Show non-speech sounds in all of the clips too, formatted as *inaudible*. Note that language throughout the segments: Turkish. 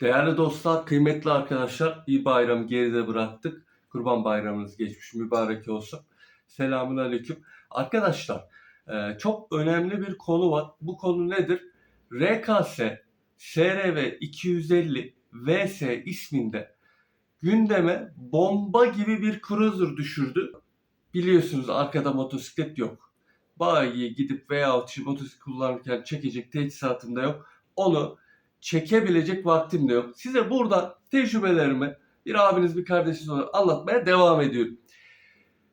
Değerli dostlar, kıymetli arkadaşlar, iyi bayramı geride bıraktık. Kurban bayramınız geçmiş, mübarek olsun. Selamun aleyküm. Arkadaşlar, e, çok önemli bir konu var. Bu konu nedir? RKS SRV 250 VS isminde gündeme bomba gibi bir cruiser düşürdü. Biliyorsunuz arkada motosiklet yok. Bayiye gidip veya motosiklet kullanırken çekecek teçhizatım da yok. Onu çekebilecek vaktim de yok. Size buradan tecrübelerimi bir abiniz bir kardeşiniz olarak anlatmaya devam ediyorum.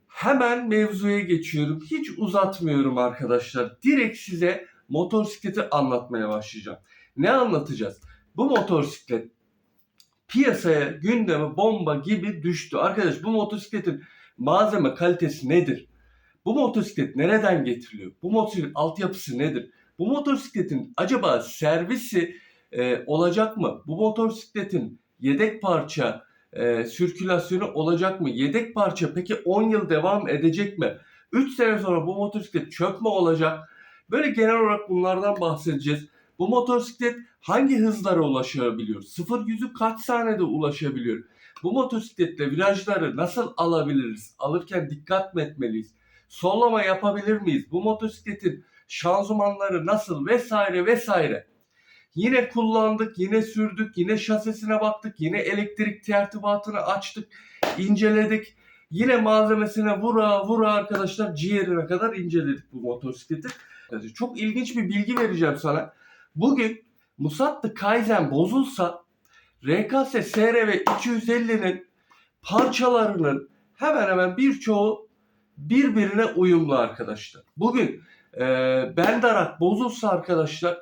Hemen mevzuya geçiyorum. Hiç uzatmıyorum arkadaşlar. Direkt size motosikleti anlatmaya başlayacağım. Ne anlatacağız? Bu motosiklet piyasaya gündeme bomba gibi düştü. Arkadaş bu motosikletin malzeme kalitesi nedir? Bu motosiklet nereden getiriliyor? Bu motosikletin altyapısı nedir? Bu motosikletin acaba servisi e, olacak mı? Bu motosikletin yedek parça e, sirkülasyonu olacak mı? Yedek parça peki 10 yıl devam edecek mi? 3 sene sonra bu motosiklet çöp mü olacak? Böyle genel olarak bunlardan bahsedeceğiz. Bu motosiklet hangi hızlara ulaşabiliyor? 0 yüzü kaç saniyede ulaşabiliyor? Bu motosikletle virajları nasıl alabiliriz? Alırken dikkat mi etmeliyiz? Sollama yapabilir miyiz? Bu motosikletin şanzımanları nasıl vesaire vesaire. Yine kullandık, yine sürdük, yine şasisine baktık, yine elektrik tertibatını açtık, inceledik. Yine malzemesine vura vura arkadaşlar ciğerine kadar inceledik bu motosikleti. Çok ilginç bir bilgi vereceğim sana. Bugün Musatlı Kaizen bozulsa RKS SRV 250'nin parçalarının hemen hemen birçoğu birbirine uyumlu arkadaşlar. Bugün e, Bendarak bozulsa arkadaşlar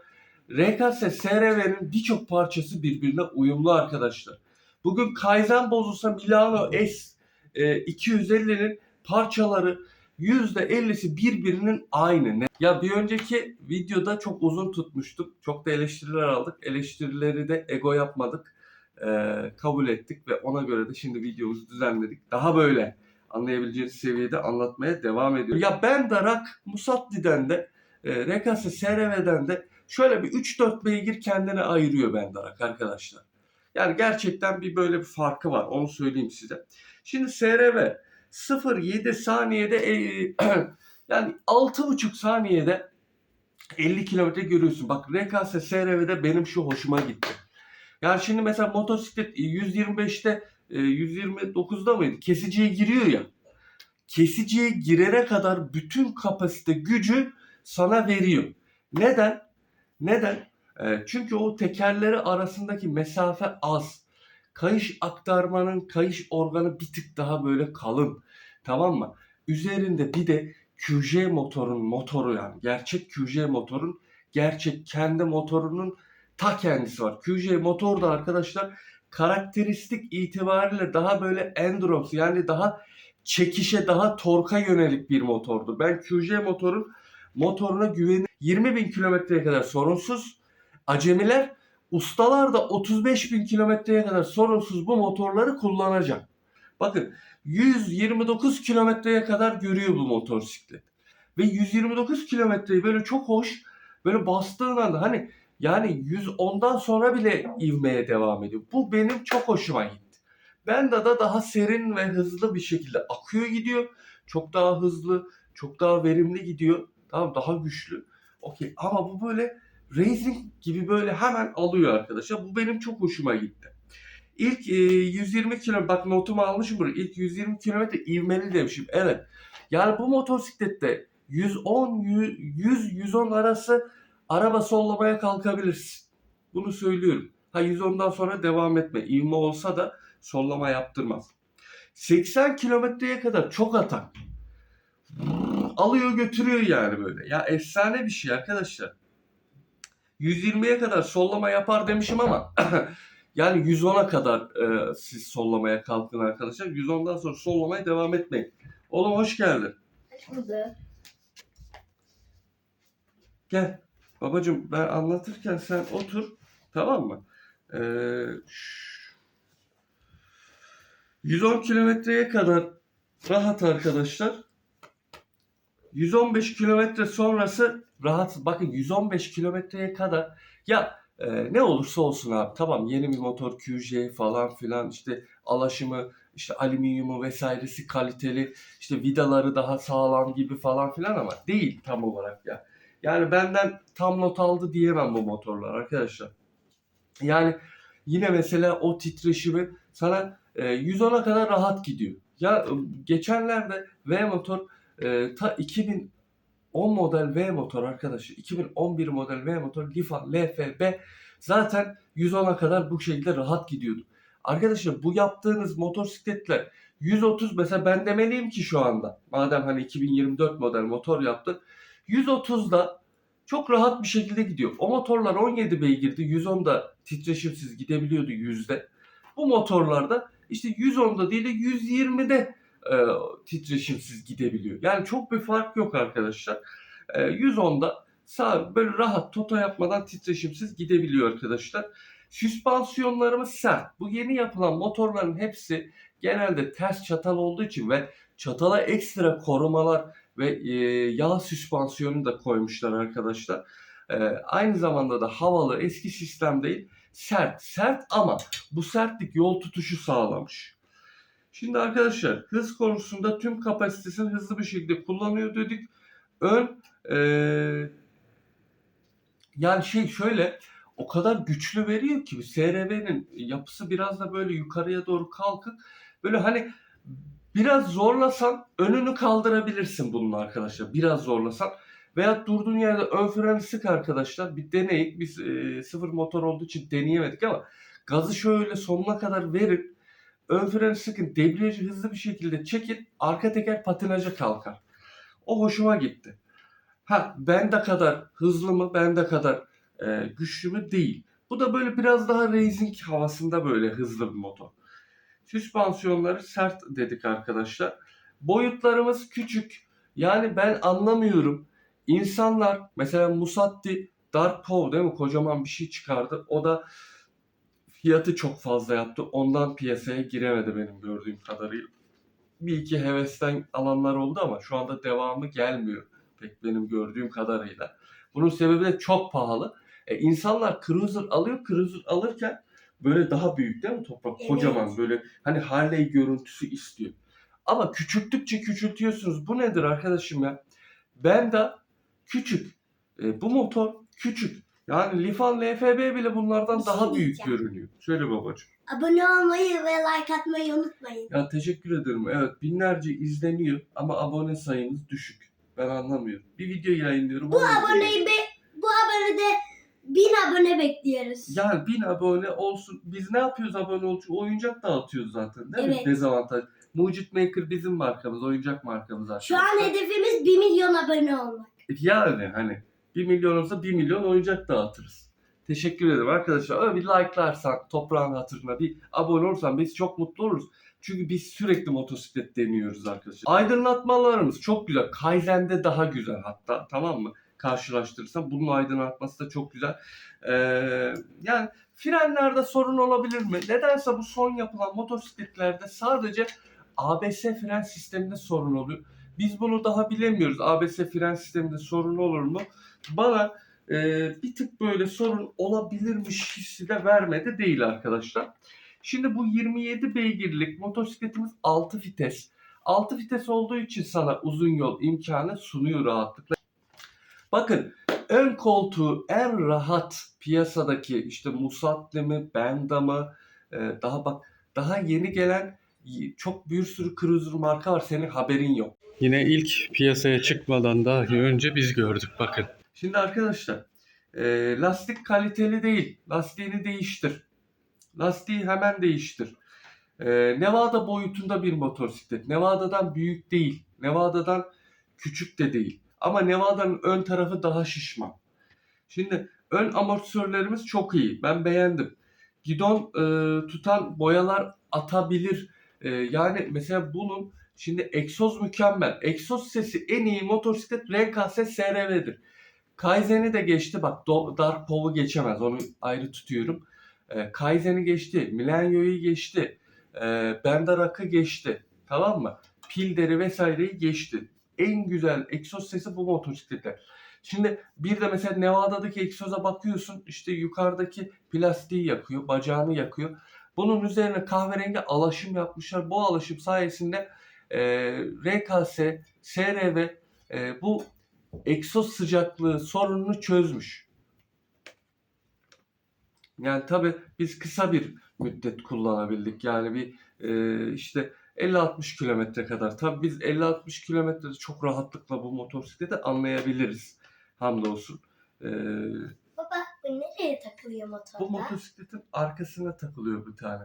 RKS SRV'nin birçok parçası birbirine uyumlu arkadaşlar. Bugün Kaizen bozulsa Milano S e, 250'nin parçaları %50'si birbirinin aynı. Ya bir önceki videoda çok uzun tutmuştuk. Çok da eleştiriler aldık. Eleştirileri de ego yapmadık. Ee, kabul ettik ve ona göre de şimdi videomuzu düzenledik. Daha böyle anlayabileceğiniz seviyede anlatmaya devam ediyorum. Ya ben Darak Musatli'den de e, Rekası SRV'den de şöyle bir 3-4 beygir kendine ayırıyor ben Darak arkadaşlar. Yani gerçekten bir böyle bir farkı var. Onu söyleyeyim size. Şimdi SRV 0.7 saniyede e, *clears throat* yani 6.5 saniyede 50 kilometre görüyorsun. Bak RKS SRV'de benim şu hoşuma gitti. Yani şimdi mesela motosiklet 125'te e, 129'da mıydı? Kesiciye giriyor ya. Kesiciye girene kadar bütün kapasite gücü sana veriyor. Neden? Neden? E, çünkü o tekerleri arasındaki mesafe az. Kayış aktarmanın kayış organı bir tık daha böyle kalın. Tamam mı? Üzerinde bir de QJ motorun motoru yani gerçek QJ motorun gerçek kendi motorunun ta kendisi var. QJ motor da arkadaşlar karakteristik itibariyle daha böyle endurance yani daha çekişe daha torka yönelik bir motordu. Ben QJ motorun motoruna güveniyorum. 20 bin kilometreye kadar sorunsuz. Acemiler ustalar da 35 bin kilometreye kadar sorunsuz bu motorları kullanacak. Bakın 129 kilometreye kadar görüyor bu motosiklet. Ve 129 kilometreyi böyle çok hoş böyle bastığın anda hani yani 110'dan sonra bile ivmeye devam ediyor. Bu benim çok hoşuma gitti. Benda da daha serin ve hızlı bir şekilde akıyor gidiyor. Çok daha hızlı, çok daha verimli gidiyor. Tamam daha güçlü. Okey ama bu böyle racing gibi böyle hemen alıyor arkadaşlar. Bu benim çok hoşuma gitti. İlk e, 120 km bak notumu almışım buraya. İlk 120 kilometre ivmeli demişim. Evet. Yani bu motosiklette 110 100 110 arası araba sollamaya kalkabilirsin. Bunu söylüyorum. Ha 110'dan sonra devam etme. İvme olsa da sollama yaptırmaz. 80 kilometreye kadar çok atak. Alıyor götürüyor yani böyle. Ya efsane bir şey arkadaşlar. 120'ye kadar sollama yapar demişim ama *clears throat* yani 110'a kadar e, siz sollamaya kalkın arkadaşlar. 110'dan sonra sollamaya devam etmeyin. Oğlum hoş geldin. Hoş bulduk. Gel. Babacım ben anlatırken sen otur. Tamam mı? Ee, şş. 110 kilometreye kadar rahat arkadaşlar. 115 kilometre sonrası rahat. Bakın 115 kilometreye kadar ya Ee, ne olursa olsun abi tamam yeni bir motor QJ falan filan işte alaşımı işte alüminyumu vesairesi kaliteli işte vidaları daha sağlam gibi falan filan ama değil tam olarak ya. Yani benden tam not aldı diyemem bu motorlar arkadaşlar. Yani yine mesela o titreşimi sana e, 110'a kadar rahat gidiyor. Ya e, geçenlerde V motor e, ta 2010 model V motor arkadaşlar 2011 model V motor Lifan LFB zaten 110'a kadar bu şekilde rahat gidiyordu. Arkadaşlar bu yaptığınız motosikletler 130 mesela ben demeliyim ki şu anda madem hani 2024 model motor yaptık 130'da çok rahat bir şekilde gidiyor. O motorlar 17 beygirdi 110'da titreşimsiz gidebiliyordu yüzde. Bu motorlarda işte 110'da değil de 120'de e, titreşimsiz gidebiliyor. Yani çok bir fark yok arkadaşlar. E, 110'da sağ böyle rahat toto yapmadan titreşimsiz gidebiliyor arkadaşlar. Süspansiyonlarımız sert. Bu yeni yapılan motorların hepsi genelde ters çatal olduğu için ve çatala ekstra korumalar ve e, yağ süspansiyonu da koymuşlar arkadaşlar. E, aynı zamanda da havalı eski sistem değil sert. Sert ama bu sertlik yol tutuşu sağlamış. Şimdi arkadaşlar hız konusunda tüm kapasitesini hızlı bir şekilde kullanıyor dedik. Ön e, yani şey şöyle o kadar güçlü veriyor ki SRV'nin yapısı biraz da böyle yukarıya doğru kalkık. Böyle hani biraz zorlasan önünü kaldırabilirsin bunun arkadaşlar. Biraz zorlasan. Veya durduğun yerde ön freni sık arkadaşlar. Bir deneyin. Biz e, sıfır motor olduğu için deneyemedik ama gazı şöyle sonuna kadar verin. Ön freni sıkın. Debriyajı hızlı bir şekilde çekin. Arka teker patinaja kalkar. O hoşuma gitti. Ha bende kadar hızlı mı, bende kadar e, güçlü mü değil. Bu da böyle biraz daha racing havasında böyle hızlı bir motor. Süspansiyonları sert dedik arkadaşlar. Boyutlarımız küçük. Yani ben anlamıyorum. İnsanlar mesela Musatti Dark Pow değil mi? Kocaman bir şey çıkardı. O da fiyatı çok fazla yaptı. Ondan piyasaya giremedi benim gördüğüm kadarıyla. Bir iki hevesten alanlar oldu ama şu anda devamı gelmiyor. Pek benim gördüğüm kadarıyla. Bunun sebebi de çok pahalı. E, insanlar cruiser alıyor. Cruiser alırken böyle daha büyük değil mi toprak? Evet. Kocaman böyle hani Harley görüntüsü istiyor. Ama küçülttükçe küçültüyorsunuz. Bu nedir arkadaşım ya? Ben de küçük. E, bu motor küçük. Yani Lifan LFB bile bunlardan Bir şey daha büyük diyeceğim. görünüyor. Söyle babacığım. Abone olmayı ve like atmayı unutmayın. Ya teşekkür ederim. Evet binlerce izleniyor ama abone sayımız düşük. Ben anlamıyorum. Bir video yayınlıyorum. Bu on izleniyor. aboneyi be, bu abonede 1000 abone bekliyoruz. Yani bin abone olsun. Biz ne yapıyoruz abone olunca? Oyuncak dağıtıyoruz zaten değil mi? Evet. Dezavantaj. Mucit Maker bizim markamız. Oyuncak markamız Şu arkadaşlar. an hedefimiz 1 milyon abone olmak. Yani hani 1 milyon olsa 1 milyon oyuncak dağıtırız. Teşekkür ederim arkadaşlar. Öyle bir like'larsan toprağın hatırına bir abone olursan biz çok mutlu oluruz. Çünkü biz sürekli motosiklet deniyoruz arkadaşlar. Aydınlatmalarımız çok güzel. Kaizen'de daha güzel hatta tamam mı? Karşılaştırırsam bunun aydınlatması da çok güzel. Ee, yani frenlerde sorun olabilir mi? Nedense bu son yapılan motosikletlerde sadece ABS fren sisteminde sorun oluyor. Biz bunu daha bilemiyoruz. ABS fren sisteminde sorun olur mu? Bana e, bir tık böyle sorun olabilirmiş hissi de vermedi değil arkadaşlar. Şimdi bu 27 beygirlik motosikletimiz 6 vites. 6 vites olduğu için sana uzun yol imkanı sunuyor rahatlıkla. Bakın ön koltuğu en rahat piyasadaki işte Musatli mi, Benda mı, e, daha bak daha yeni gelen çok bir sürü cruiser marka var senin haberin yok. Yine ilk piyasaya çıkmadan dahi önce biz gördük bakın. Şimdi arkadaşlar e, lastik kaliteli değil. Lastiğini değiştir. Lastiği hemen değiştir. E, Nevada boyutunda bir motosiklet. Nevada'dan büyük değil. Nevada'dan küçük de değil. Ama Nevada'nın ön tarafı daha şişman. Şimdi ön amortisörlerimiz çok iyi. Ben beğendim. Gidon e, tutan boyalar atabilir. E, yani mesela bunun şimdi egzoz mükemmel. Egzoz sesi en iyi motosiklet RKS SRV'dir. Kaizen'i de geçti. Bak Pow'u geçemez. Onu ayrı tutuyorum. E, Kaizen'i geçti. Milenio'yu geçti. E, Bendarak'ı geçti. Tamam mı? Pilder'i vesaireyi geçti. En güzel egzoz sesi bu motosikletler. Şimdi bir de mesela Nevada'daki egzoza bakıyorsun işte yukarıdaki plastiği yakıyor, bacağını yakıyor. Bunun üzerine kahverengi alaşım yapmışlar. Bu alaşım sayesinde e, RKS, SRV e, bu egzoz sıcaklığı sorununu çözmüş. Yani tabi biz kısa bir müddet kullanabildik. Yani bir e, işte 50-60 kilometre kadar. Tabi biz 50-60 kilometrede çok rahatlıkla bu motosikleti anlayabiliriz. Hamdolsun. E, Baba bu nereye takılıyor motorda? bu motosikletin arkasına takılıyor bir tane.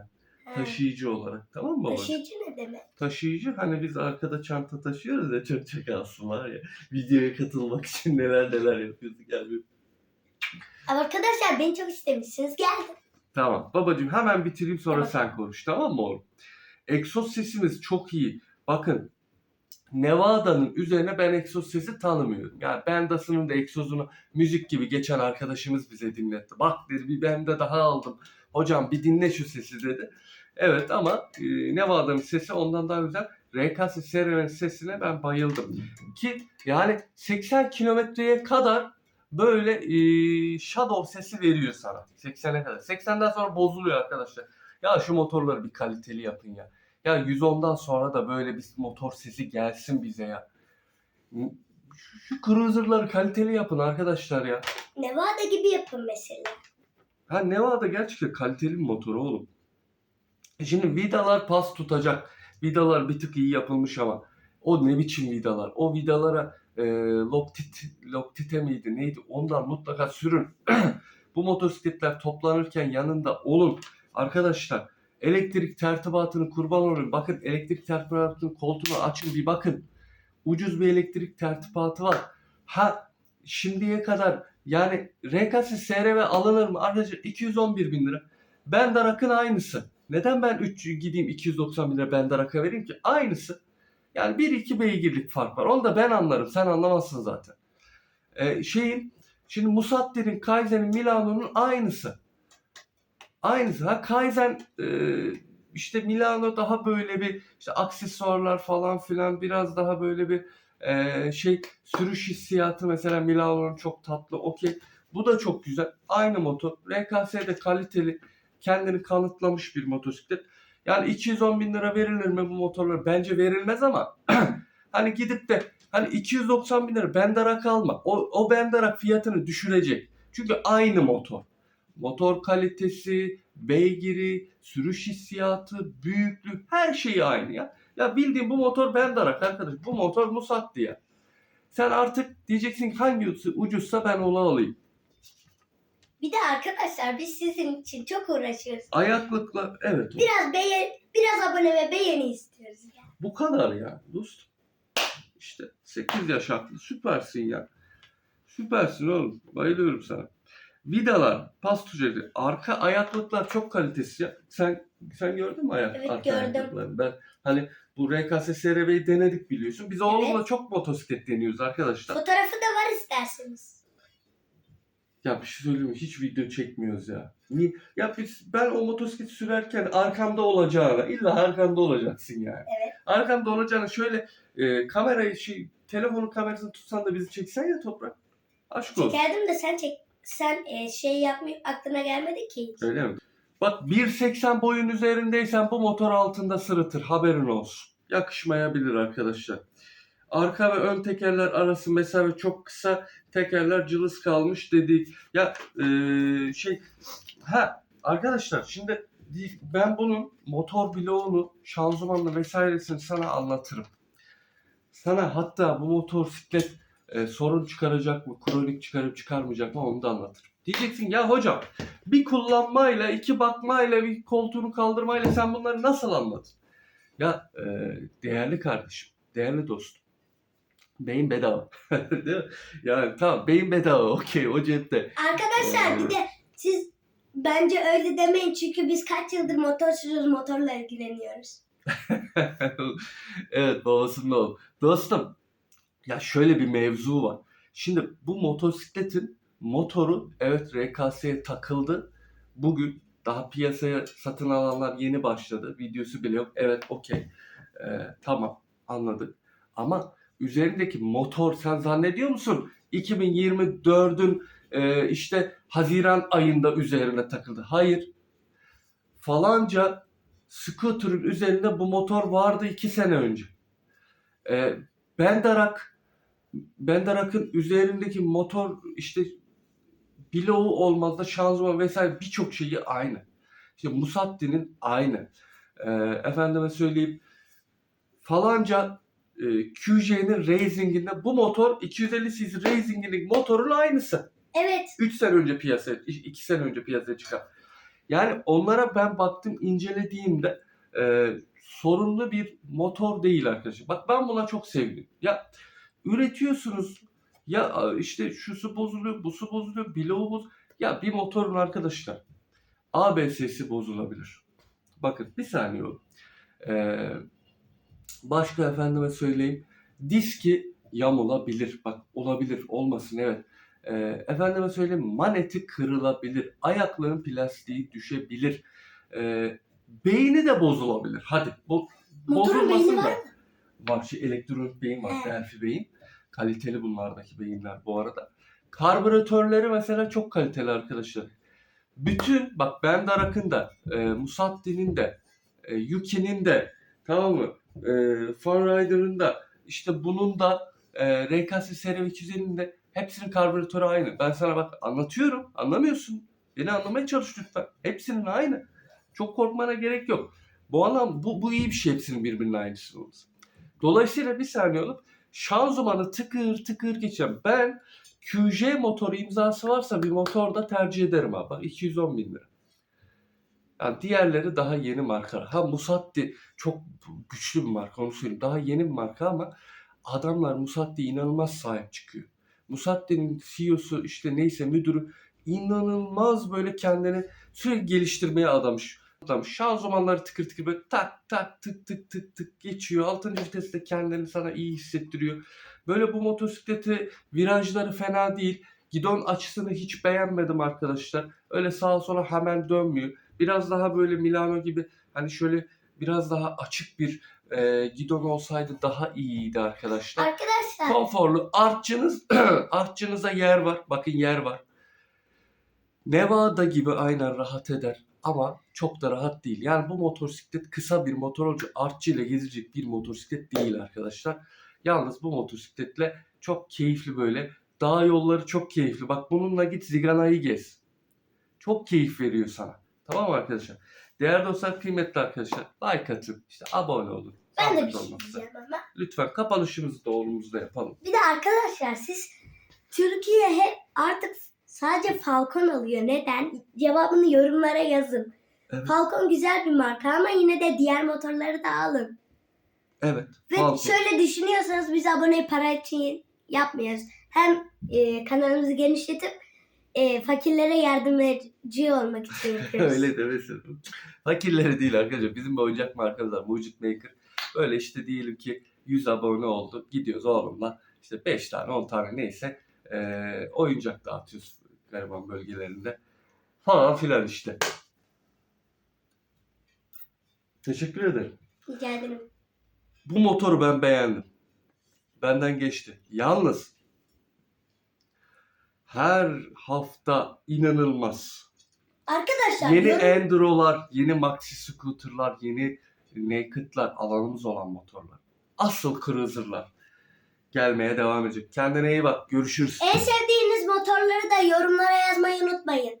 Taşıyıcı olarak. Tamam mı babacığım? Taşıyıcı ne demek? Taşıyıcı hani biz arkada çanta taşıyoruz ya çok çakalsın var ya. Videoya katılmak için neler neler bir Ama Arkadaşlar beni çok istemişsiniz. Geldim. Tamam. Babacığım hemen bitireyim sonra Tamam. sen konuş. Tamam mı oğlum? Egzoz sesimiz çok iyi. Bakın Nevada'nın üzerine ben egzoz sesi tanımıyorum. Yani Bendas'ın da egzozunu müzik gibi geçen arkadaşımız bize dinletti. Bak dedi bir bende daha aldım. Hocam bir dinle şu sesi dedi. Evet ama e, Nevada'nın sesi ondan daha güzel. RKS Server'in sesine ben bayıldım. Ki yani 80 kilometreye kadar böyle e, shadow sesi veriyor sana. 80'e kadar. 80'den sonra bozuluyor arkadaşlar. Ya şu motorları bir kaliteli yapın ya. Ya 110'dan sonra da böyle bir motor sesi gelsin bize ya. Şu, şu cruiser'ları kaliteli yapın arkadaşlar ya. Nevada gibi yapın mesela. Ha Nevada gerçekten kaliteli bir motor oğlum. Şimdi vidalar pas tutacak. Vidalar bir tık iyi yapılmış ama o ne biçim vidalar? O vidalara e, Loctit, Loctite miydi neydi? Ondan mutlaka sürün. *clears throat* Bu motosikletler toplanırken yanında olun. Arkadaşlar elektrik tertibatını kurban olun. Bakın elektrik tertibatının koltuğunu açın bir bakın. Ucuz bir elektrik tertibatı var. Ha şimdiye kadar yani RKS SRV alınır mı? Arkadaşlar 211 bin lira. Bendarak'ın aynısı. Neden ben 3 gideyim 290 bin lira Bendarak'a vereyim ki? Aynısı. Yani 1-2 beygirlik fark var. Onu da ben anlarım. Sen anlamazsın zaten. Ee, şeyin şimdi Musattir'in, Kaizen'in, Milano'nun aynısı. Aynısı. Ha Kaizen e, işte Milano daha böyle bir işte aksesuarlar falan filan biraz daha böyle bir e, şey sürüş hissiyatı mesela Milano'nun çok tatlı okey. Bu da çok güzel. Aynı motor. RKS de kaliteli. Kendini kanıtlamış bir motosiklet. Yani 210 bin lira verilir mi bu motorlar? Bence verilmez ama *clears throat* hani gidip de hani 290 bin lira Bendarak alma. O, o Bendarak fiyatını düşürecek. Çünkü aynı motor. Motor kalitesi, beygiri, sürüş hissiyatı, büyüklük her şeyi aynı ya. Ya bildiğin bu motor Bendarak arkadaş. Bu motor Musatti ya. Sen artık diyeceksin ki hangisi ucuzsa ben onu alayım. Bir de arkadaşlar biz sizin için çok uğraşıyoruz. Ayaklıkla evet o. Biraz beğen, biraz abone ve beğeni istiyoruz. ya. Bu kadar ya dost. İşte 8 yaş haklı süpersin ya. Süpersin oğlum. Bayılıyorum sana. Vidalar, pastujeri, arka ayaklıklar çok kalitesiz ya. Sen sen gördün mü ayak, Evet, arka gördüm. ayaklıklarını? Ben hani bu RKS SRV'yi denedik biliyorsun. Biz oğlumla çok motosiklet deniyoruz arkadaşlar. Fotoğrafı da var isterseniz. Ya bir şey söyleyeyim mi? Hiç video çekmiyoruz ya. Niye? Ya biz, ben o motosiklet sürerken arkamda olacağına, illa arkamda olacaksın yani. Evet. Arkamda olacağına şöyle e, kamerayı, şey, telefonun kamerasını tutsan da bizi çeksen ya toprak. Aşk olsun. Çekerdim de sen çek. Sen e, şey yapmayıp aklına gelmedi ki hiç. Öyle mi? Bak 1.80 boyun üzerindeysen bu motor altında sırıtır. Haberin olsun. Yakışmayabilir arkadaşlar. Arka ve ön tekerler arası mesafe çok kısa. Tekerler cılız kalmış dedik. Ya eee, şey ha arkadaşlar şimdi di- ben bunun motor bloğunu, şanzımanını vesairesini sana anlatırım. Sana hatta bu motosiklet e, sorun çıkaracak mı, kronik çıkarıp çıkarmayacak mı onu da anlatırım. Diyeceksin ya hocam bir kullanmayla, iki bakmayla, bir koltuğunu kaldırmayla sen bunları nasıl anladın? Ya e, değerli kardeşim, değerli dostum. Beyin bedava. *laughs* Değil mi? Yani tamam beyin bedava okey o cepte. Arkadaşlar bir de siz bence öyle demeyin çünkü biz kaç yıldır motor sürüyoruz motorla ilgileniyoruz. *laughs* evet babasının oğlu. Dostum ya şöyle bir mevzu var. Şimdi bu motosikletin motoru evet RKS'ye takıldı. Bugün daha piyasaya satın alanlar yeni başladı. Videosu bile yok. Evet okey. Ee, tamam anladık. Ama üzerindeki motor sen zannediyor musun? 2024'ün e, işte Haziran ayında üzerine takıldı. Hayır. Falanca scooter'ın üzerinde bu motor vardı iki sene önce. E, Bendarak Bendarak'ın üzerindeki motor işte bloğu olmazda şanzıman vesaire birçok şeyi aynı. İşte Musatti'nin aynı. E, efendime söyleyeyim falanca e, QJ'nin Racing'inde bu motor 250 cc Racing'in motorun aynısı. Evet. 3 3 sene önce piyasaya, 2 sene önce piyasaya çıkan. Yani onlara ben baktım incelediğimde e, sorunlu bir motor değil arkadaşlar. Bak ben buna çok sevdim. Ya üretiyorsunuz ya işte şusu bozuluyor, busu bozuluyor, bloğu boz. Ya bir motorun arkadaşlar ABS'si bozulabilir. Bakın bir saniye oğlum. Ee, başka efendime söyleyeyim. Diski yamulabilir. Bak olabilir olmasın evet. Ee, efendime söyleyeyim maneti kırılabilir. Ayakların plastiği düşebilir. Ee, beyni de bozulabilir. Hadi bo- bozulmasın beyni da. var şey elektronik beyin var. He. Delphi beyin. Kaliteli bunlardaki beyinler bu arada. Karbüratörleri mesela çok kaliteli arkadaşlar. Bütün bak Bendarak'ın da, e, Musatti'nin de, e, Yuki'nin de, tamam mı? E, Funrider'ın da, işte bunun da, e, RKS Serev 250'nin de hepsinin karbüratörü aynı. Ben sana bak anlatıyorum, anlamıyorsun. Beni anlamaya çalış lütfen. Hepsinin aynı. Çok korkmana gerek yok. Bu anlam bu, bu iyi bir şey hepsinin birbirinin aynısı olması. Dolayısıyla bir saniye olup şanzımanı tıkır tıkır geçeceğim. Ben QJ motoru imzası varsa bir motor da tercih ederim abi. Bak 210 bin lira. Yani diğerleri daha yeni marka. Ha Musatti çok güçlü bir marka onu söyleyeyim. Daha yeni bir marka ama adamlar Musatti inanılmaz sahip çıkıyor. Musatti'nin CEO'su işte neyse müdürü inanılmaz böyle kendini sürekli geliştirmeye adamış. Adamış. Şanzımanları tıkır tıkır böyle tak tak tık tık tık tık geçiyor. Altıncı viteste kendini sana iyi hissettiriyor. Böyle bu motosikleti virajları fena değil. Gidon açısını hiç beğenmedim arkadaşlar. Öyle sağa sola hemen dönmüyor. Biraz daha böyle Milano gibi hani şöyle biraz daha açık bir e, gidon olsaydı daha iyiydi arkadaşlar. Arkadaşlar Konforlu. Artçınız, *clears throat* artçınıza yer var. Bakın yer var. Nevada gibi aynen rahat eder. Ama çok da rahat değil. Yani bu motosiklet kısa bir motor olacak. Artçı ile gezecek bir motosiklet değil arkadaşlar. Yalnız bu motosikletle çok keyifli böyle. Dağ yolları çok keyifli. Bak bununla git Zigana'yı gez. Çok keyif veriyor sana. Tamam mı arkadaşlar? Değerli dostlar, kıymetli arkadaşlar. Like atın. işte abone olun. ben de bir şey diyeceğim ama. Lütfen kapanışımızı da oğlumuzda yapalım. Bir de arkadaşlar siz Türkiye hep artık sadece Falcon alıyor. Neden? Cevabını yorumlara yazın. Evet. Falcon güzel bir marka ama yine de diğer motorları da alın. Evet. Ve Falcon. şöyle düşünüyorsanız biz aboneyi para için yapmıyoruz. Hem e, kanalımızı genişletip e, fakirlere yardımcı olmak için *laughs* yapıyoruz. Öyle demesin. Fakirleri değil arkadaşlar. Bizim bir oyuncak markamız var. Mucit Maker. Böyle işte diyelim ki 100 abone oldu. Gidiyoruz oğlumla. işte 5 tane 10 tane neyse eee, oyuncak dağıtıyoruz gariban bölgelerinde. Falan filan işte. Teşekkür ederim. Rica ederim. Bu motoru ben beğendim. Benden geçti. Yalnız her hafta inanılmaz. Arkadaşlar Yeni yorum- Enduro'lar, yeni Maxi Scooter'lar, yeni Naked'lar alanımız olan motorlar. Asıl Cruiser'lar gelmeye devam edecek. Kendine iyi bak. Görüşürüz. en sevdiğiniz motorları da yorumlara yazmayı unutmayın.